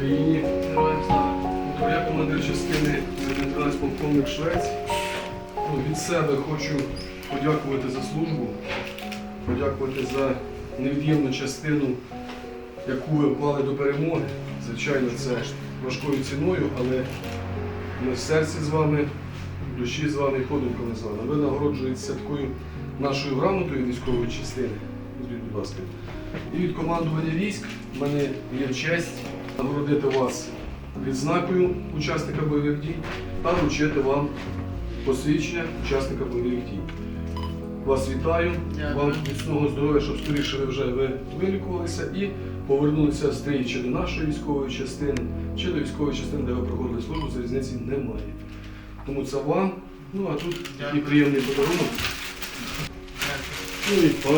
Україні. Я командир частини 13 полковник Швець. Ну, Від себе хочу подякувати за службу, подякувати за невід'ємну частину, яку ви вклали до перемоги. Звичайно, це важкою ціною, але ми в серці з вами, в душі з вами і з вами. Ви нагороджуєтеся такою нашою грамотою військової частини. Будь ласка. І від командування військ в мене є честь нагородити вас відзнакою учасника бойових дій та вручити вам посвідчення учасника бойових дій. Вас вітаю, Дякую. вам міцного здоров'я, щоб скоріше ви вже ви вилікувалися і повернулися з стрій чи до нашої військової частини, чи до військової частини, де ви проходили службу, за різниці немає. Тому це вам. Ну а тут Дякую. приємний подарунок. Дивіться,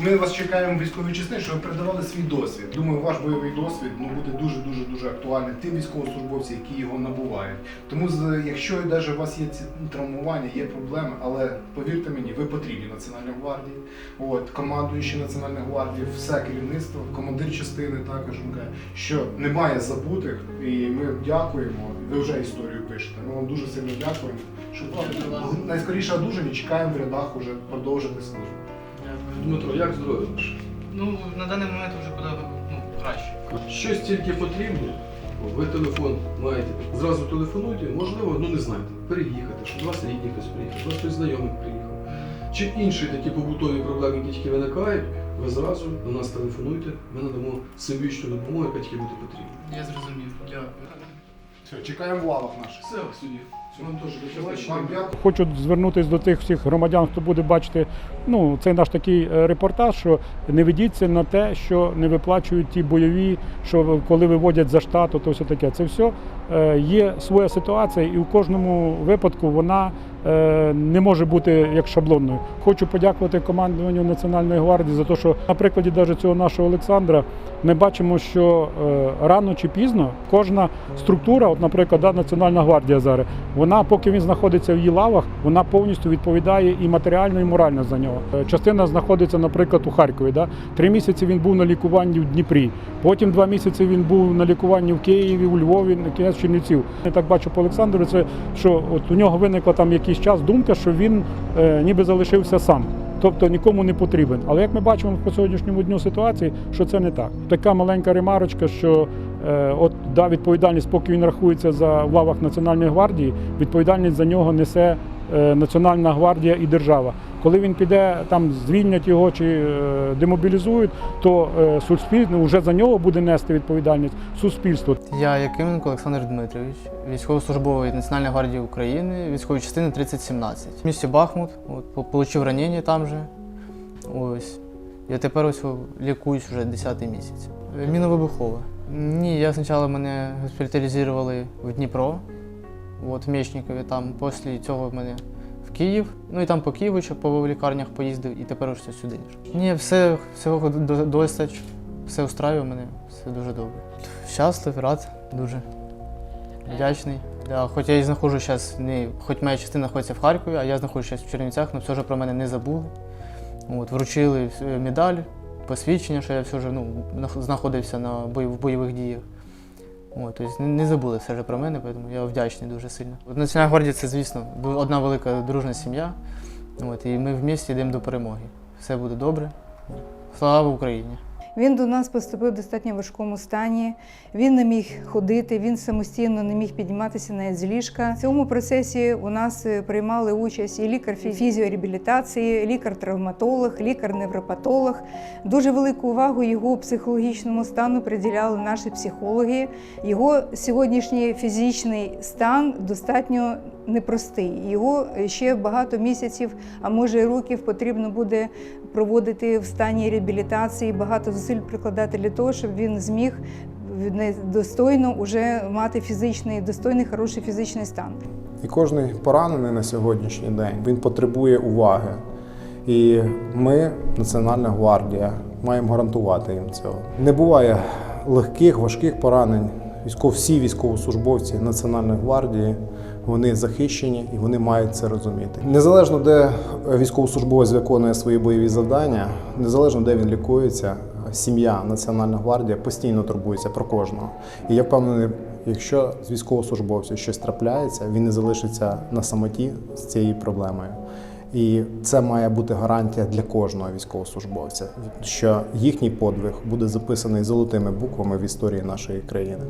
Ми вас чекаємо в військовій частині, щоб ви передавали свій досвід. Думаю, ваш бойовий досвід ну, буде дуже дуже дуже актуальний тим військовослужбовцям, які його набувають. Тому, з- якщо навіть у вас є ці травмування, є проблеми, але повірте мені, ви потрібні Національній гвардії. От командуючий Національної гвардії, все керівництво, командир частини також каже, що немає забутих, і ми дякуємо. Ви вже історію пишете. Ми вам дуже сильно дякуємо. Щоб найскоріше одужання чекаємо в рядах уже продовжити службу. Дмитро, як здоров'я ваше? Ну, на даний момент вже буде ну, краще. Щось тільки потрібно, ви телефон маєте. Зразу телефонуйте, можливо, ну не знаєте, переїхати, щоб до вас рідні хтось приїхав, до вас хтось знайомий приїхав. Чи інші такі побутові проблеми, які тільки виникають, ви зразу до нас телефонуйте, ми надамо всебічну допомогу, яка тільки буде потрібна. Я зрозумів. Дякую. Все, чекаємо в лавах наших. Все, судді. Хочу звернутися до тих всіх громадян, хто буде бачити ну, цей наш такий е, репортаж, що не ведіться на те, що не виплачують ті бойові, що коли виводять за штату, то все таке. Це все е, є своя ситуація, і у кожному випадку вона е, не може бути як шаблонною. Хочу подякувати командуванню Національної гвардії за те, що на прикладі навіть цього нашого Олександра ми бачимо, що рано чи пізно кожна структура, от, наприклад, Національна гвардія зараз, вона, поки він знаходиться в її лавах, вона повністю відповідає і матеріально, і морально за нього. Е, Частина знаходиться, наприклад, у Харкові. Да? Три місяці він був на лікуванні в Дніпрі. Потім два місяці він був на лікуванні в Києві, у Львові, на кінець Чернівців. Я так бачу по Олександру, це що от у нього виникла там якийсь час думка, що він е, ніби залишився сам. Тобто нікому не потрібен. Але як ми бачимо по сьогоднішньому дню ситуації, що це не так. Така маленька ремарочка, що от да, відповідальність, поки він рахується за лавах Національної гвардії, відповідальність за нього несе е, Національна гвардія і держава. Коли він піде, там звільнять його чи е, демобілізують, то е, суспільство вже за нього буде нести відповідальність суспільство. Я Якименко Олександр Дмитрович, військовослужбовець Національної гвардії України, військової частини 3017. В місті Бахмут, от, получив ранення там же. Ось. Я тепер ось лікуюсь вже 10 місяць. Е, Міновибухове. Ні, я спочатку мене госпіталізували в Дніпро, от, в Мечникові, там після цього мене в Київ. Ну і там по Києву ще по лікарнях поїздив і тепер ось сюди. Ні, все, всього до- достач, все устраює мене, все дуже добре. Щасливий, рад, дуже вдячний. Да, хоч я і знаходжусь зараз, не, хоч моя частина знаходиться в Харкові, а я знаходжусь в Чернівцях, але все ж про мене не забули. От, вручили е, медаль, посвідчення, що я все ж ну, знаходився на бой, в бойових діях. От, тобто не, забули все ж про мене, тому я вдячний дуже сильно. Національна гвардія це, звісно, одна велика дружна сім'я. От, і ми в місті йдемо до перемоги. Все буде добре. Слава Україні! Він до нас поступив в достатньо важкому стані. Він не міг ходити, він самостійно не міг підніматися навіть з ліжка. В цьому процесі у нас е, приймали участь і лікар фі- фізіореабілітації, лікар-травматолог, лікар-невропатолог. Дуже велику увагу його психологічному стану приділяли наші психологи. Його сьогоднішній фізичний стан достатньо непростий. Його ще багато місяців, а може й років потрібно буде проводити в стані реабілітації, багато зусиль прикладати для того, щоб він зміг достойно уже мати фізичний, достойний, хороший фізичний стан. І кожний поранений на сьогоднішній день він потребує уваги. І ми, Національна гвардія, маємо гарантувати їм цього. Не буває легких, важких поранень. Військов, всі військовослужбовці Національної гвардії вони захищені і вони мають це розуміти. Незалежно де військовослужбовець виконує свої бойові завдання, незалежно де він лікується, сім'я Національна гвардія постійно турбується про кожного. І я впевнений, якщо з військовослужбовців щось трапляється, він не залишиться на самоті з цією проблемою. І це має бути гарантія для кожного військовослужбовця, що їхній подвиг буде записаний золотими буквами в історії нашої країни.